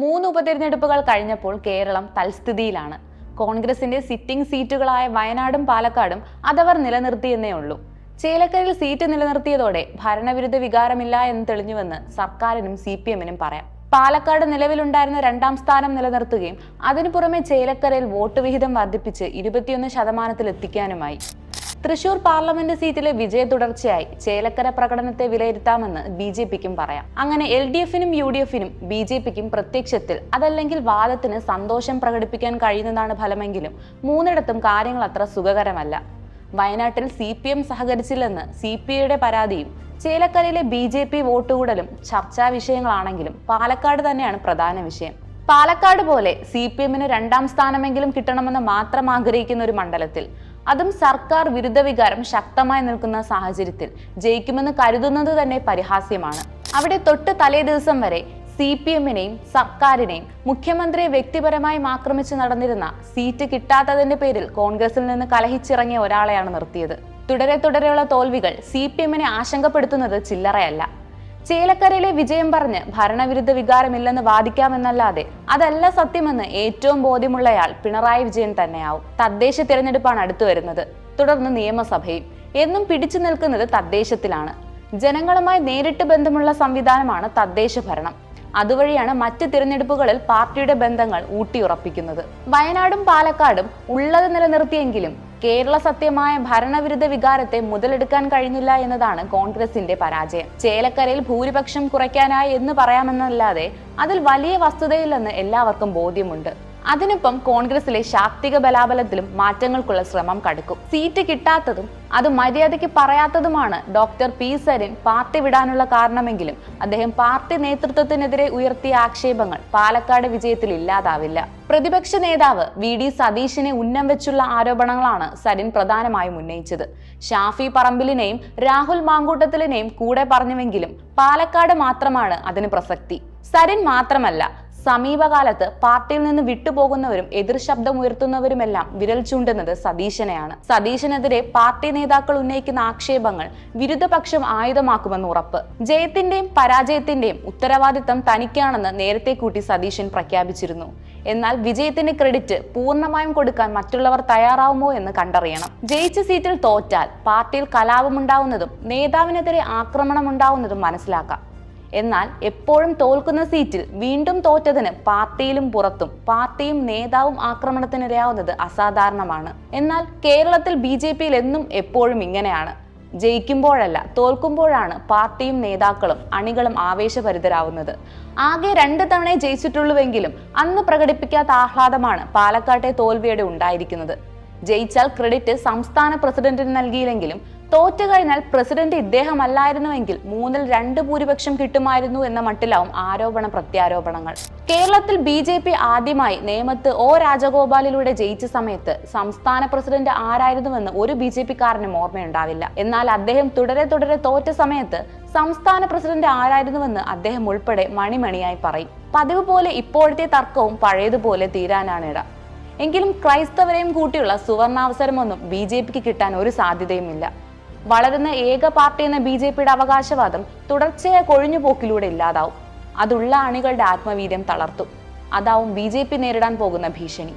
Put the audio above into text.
മൂന്ന് ഉപതെരഞ്ഞെടുപ്പുകൾ കഴിഞ്ഞപ്പോൾ കേരളം തൽസ്ഥിതിയിലാണ്. കോൺഗ്രസിന്റെ സിറ്റിംഗ് സീറ്റുകളായ വയനാടും പാലക്കാടും അതവർ നിലനിർത്തിയെന്നേ ഉള്ളൂ. ചേലക്കരയിൽ സീറ്റ് നിലനിർത്തിയതോടെ ഭരണവിരുദ്ധ വികാരമില്ല എന്ന് തെളിഞ്ഞുവെന്ന് സർക്കാരിനും സി പി എമ്മിനും പറയാം. പാലക്കാട് നിലവിലുണ്ടായിരുന്ന രണ്ടാം സ്ഥാനം നിലനിർത്തുകയും അതിനു പുറമെ ചേലക്കരയിൽ വോട്ട് വിഹിതം വർദ്ധിപ്പിച്ച് ഇരുപത്തിയൊന്ന് ശതമാനത്തിൽ എത്തിക്കാനുമായി തൃശൂർ പാർലമെന്റ് സീറ്റിലെ വിജയ തുടർച്ചയായി. ചേലക്കര പ്രകടനത്തെ വിലയിരുത്താമെന്ന് ബി ജെ പിക്കും പറയാം. അങ്ങനെ എൽ ഡി എഫിനും യു ഡി എഫിനും ബി ജെ പിക്കും പ്രത്യക്ഷത്തിൽ അതല്ലെങ്കിൽ വാദത്തിന് സന്തോഷം പ്രകടിപ്പിക്കാൻ കഴിയുന്നതാണ് ഫലമെങ്കിലും മൂന്നിടത്തും കാര്യങ്ങൾ അത്ര സുഖകരമല്ല. വയനാട്ടിൽ സി പി എം സഹകരിച്ചില്ലെന്ന് സി പി ഐയുടെ പരാതിയും ചേലക്കരയിലെ ബി ജെ പി വോട്ടുകൂടലും ചർച്ചാ വിഷയങ്ങളാണെങ്കിലും പാലക്കാട് തന്നെയാണ് പ്രധാന വിഷയം. പാലക്കാട് പോലെ സി പി എമ്മിന് രണ്ടാം സ്ഥാനമെങ്കിലും കിട്ടണമെന്ന് മാത്രം ആഗ്രഹിക്കുന്ന ഒരു മണ്ഡലത്തിൽ അതും സർക്കാർ വിരുദ്ധ വികാരം ശക്തമായി നിൽക്കുന്ന സാഹചര്യത്തിൽ ജയിക്കുമെന്ന് കരുതുന്നത് തന്നെ പരിഹാസ്യമാണ്. അവിടെ തൊട്ട് തലേ ദിവസം വരെ സി പി എമ്മിനെയും സർക്കാരിനെയും മുഖ്യമന്ത്രിയെ വ്യക്തിപരമായി ആക്രമിച്ച് നടന്നിരുന്ന സീറ്റ് കിട്ടാത്തതിന്റെ പേരിൽ കോൺഗ്രസിൽ നിന്ന് കലഹിച്ചിറങ്ങിയ ഒരാളെയാണ് നിർത്തിയത്. തുടരെ തുടരെയുള്ള തോൽവികൾ സി പി എമ്മിനെ ആശങ്കപ്പെടുത്തുന്നത് ചില്ലറയല്ല. ചേലക്കരയിലെ വിജയം പറഞ്ഞ് ഭരണവിരുദ്ധ വികാരമില്ലെന്ന് വാദിക്കാമെന്നല്ലാതെ അതല്ല സത്യമെന്ന് ഏറ്റവും ബോധ്യമുള്ളയാൾ പിണറായി വിജയൻ തന്നെയാവും. തദ്ദേശ തിരഞ്ഞെടുപ്പാണ് അടുത്തു വരുന്നത്. തുടർന്ന് നിയമസഭയും. എന്നും പിടിച്ചു നിൽക്കുന്നത് തദ്ദേശത്തിലാണ്. ജനങ്ങളുമായി നേരിട്ട് ബന്ധമുള്ള സംവിധാനമാണ് തദ്ദേശ ഭരണം. അതുവഴിയാണ് മറ്റ് തിരഞ്ഞെടുപ്പുകളിൽ പാർട്ടിയുടെ ബന്ധങ്ങൾ ഊട്ടിയുറപ്പിക്കുന്നത്. വയനാടും പാലക്കാടും ഉള്ളത് നിലനിർത്തിയെങ്കിലും കേരള സത്യമായ ഭരണവിരുദ്ധ വികാരത്തെ മുതലെടുക്കാൻ കഴിഞ്ഞില്ല എന്നതാണ് കോൺഗ്രസിന്റെ പരാജയം. ചേലക്കരയിൽ ഭൂരിപക്ഷം കുറയ്ക്കാനായി എന്ന് പറയാമെന്നല്ലാതെ അതിൽ വലിയ വസ്തുതയില്ലെന്ന് എല്ലാവർക്കും ബോധ്യമുണ്ട്. അതിനൊപ്പം കോൺഗ്രസിലെ ശാക്തിക ബലാബലത്തിലും മാറ്റങ്ങൾക്കുള്ള ശ്രമം കടുക്കും. സീറ്റ് കിട്ടാത്തതും അത് മര്യാദയ്ക്ക് പറയാത്തതുമാണ് ഡോക്ടർ പി സരിൻ പാർട്ടി വിടാനുള്ള കാരണമെങ്കിലും അദ്ദേഹം പാർട്ടി നേതൃത്വത്തിനെതിരെ ഉയർത്തിയ ആക്ഷേപങ്ങൾ പാലക്കാട് വിജയത്തിൽ ഇല്ലാതാവില്ല. പ്രതിപക്ഷ നേതാവ് വി ഡി സതീശിനെ ഉന്നം വെച്ചുള്ള ആരോപണങ്ങളാണ് സരിൻ പ്രധാനമായും ഉന്നയിച്ചത്. ഷാഫി പറമ്പിലിനെയും രാഹുൽ മാങ്കൂട്ടത്തിലിനെയും കൂടെ പറഞ്ഞുവെങ്കിലും പാലക്കാട് മാത്രമാണ് അതിന് പ്രസക്തി. സരിൻ മാത്രമല്ല സമീപകാലത്ത് പാർട്ടിയിൽ നിന്ന് വിട്ടുപോകുന്നവരും എതിർ ശബ്ദം ഉയർത്തുന്നവരുമെല്ലാം വിരൽ ചൂണ്ടുന്നത് സതീശനെയാണ്. സതീശനെതിരെ പാർട്ടി നേതാക്കൾ ഉന്നയിക്കുന്ന ആക്ഷേപങ്ങൾ വിരുദ്ധപക്ഷം ആയുധമാക്കുമെന്ന് ഉറപ്പ്. ജയത്തിന്റെയും പരാജയത്തിന്റെയും ഉത്തരവാദിത്തം തനിക്കാണെന്ന് നേരത്തെ കൂട്ടി സതീശൻ പ്രഖ്യാപിച്ചിരുന്നു. എന്നാൽ വിജയത്തിന്റെ ക്രെഡിറ്റ് പൂർണമായും കൊടുക്കാൻ മറ്റുള്ളവർ തയ്യാറാവുമോ എന്ന് കണ്ടറിയണം. ജയിച്ച സീറ്റിൽ തോറ്റാൽ പാർട്ടിയിൽ കലാപമുണ്ടാവുന്നതും നേതാവിനെതിരെ ആക്രമണം ഉണ്ടാവുന്നതും മനസ്സിലാക്കാം. എന്നാൽ എപ്പോഴും തോൽക്കുന്ന സീറ്റിൽ വീണ്ടും തോറ്റതിന് പാർട്ടിയിലും പുറത്തും പാർട്ടിയും നേതാവും ആക്രമണത്തിനിരയാവുന്നത് അസാധാരണമാണ്. എന്നാൽ കേരളത്തിൽ ബി ജെ പിയിൽ എന്നും എപ്പോഴും ഇങ്ങനെയാണ്. ജയിക്കുമ്പോഴല്ല തോൽക്കുമ്പോഴാണ് പാർട്ടിയും നേതാക്കളും അണികളും ആവേശഭരിതരാവുന്നത്. ആകെ രണ്ട് തവണയെ ജയിച്ചിട്ടുള്ളൂവെങ്കിലും അന്ന് പ്രകടിപ്പിക്കാത്ത ആഹ്ലാദമാണ് പാലക്കാട്ടെ തോൽവിയുടെ ഉണ്ടായിരിക്കുന്നത്. ജയിച്ചാൽ ക്രെഡിറ്റ് സംസ്ഥാന പ്രസിഡന്റിന് നൽകിയില്ലെങ്കിലും തോറ്റു കഴിഞ്ഞാൽ പ്രസിഡന്റ് ഇദ്ദേഹമല്ലായിരുന്നുവെങ്കിൽ മൂന്നിൽ രണ്ട് ഭൂരിപക്ഷം കിട്ടുമായിരുന്നു എന്ന മട്ടിലാവും ആരോപണ പ്രത്യാരോപണങ്ങൾ. കേരളത്തിൽ ബി ജെ പി ആദ്യമായി നേമത്ത് ഒ രാജഗോപാലിലൂടെ ജയിച്ച സമയത്ത് സംസ്ഥാന പ്രസിഡന്റ് ആരായിരുന്നുവെന്ന് ഒരു ബി ജെ പിക്കാരനും ഓർമ്മയുണ്ടാവില്ല. എന്നാൽ അദ്ദേഹം തുടരെ തുടരെ തോറ്റ സമയത്ത് സംസ്ഥാന പ്രസിഡന്റ് ആരായിരുന്നുവെന്ന് അദ്ദേഹം ഉൾപ്പെടെ മണിമണിയായി പറയും. പതിവ് പോലെ ഇപ്പോഴത്തെ തർക്കവും പഴയതുപോലെ തീരാനാണ് ഇട. എങ്കിലും ക്രൈസ്തവരെയും കൂട്ടിയുള്ള സുവർണാവസരമൊന്നും ബി ജെ പിക്ക് കിട്ടാൻ ഒരു സാധ്യതയുമില്ല. വളരുന്ന ഏക പാർട്ടി എന്ന ബി ജെ പിയുടെ അവകാശവാദം തുടർച്ചയായ കൊഴിഞ്ഞുപോക്കിലൂടെ ഇല്ലാതാവും. അതുള്ള അണികളുടെ ആത്മവീര്യം തളർത്തും. അതാവും ബി നേരിടാൻ പോകുന്ന ഭീഷണി.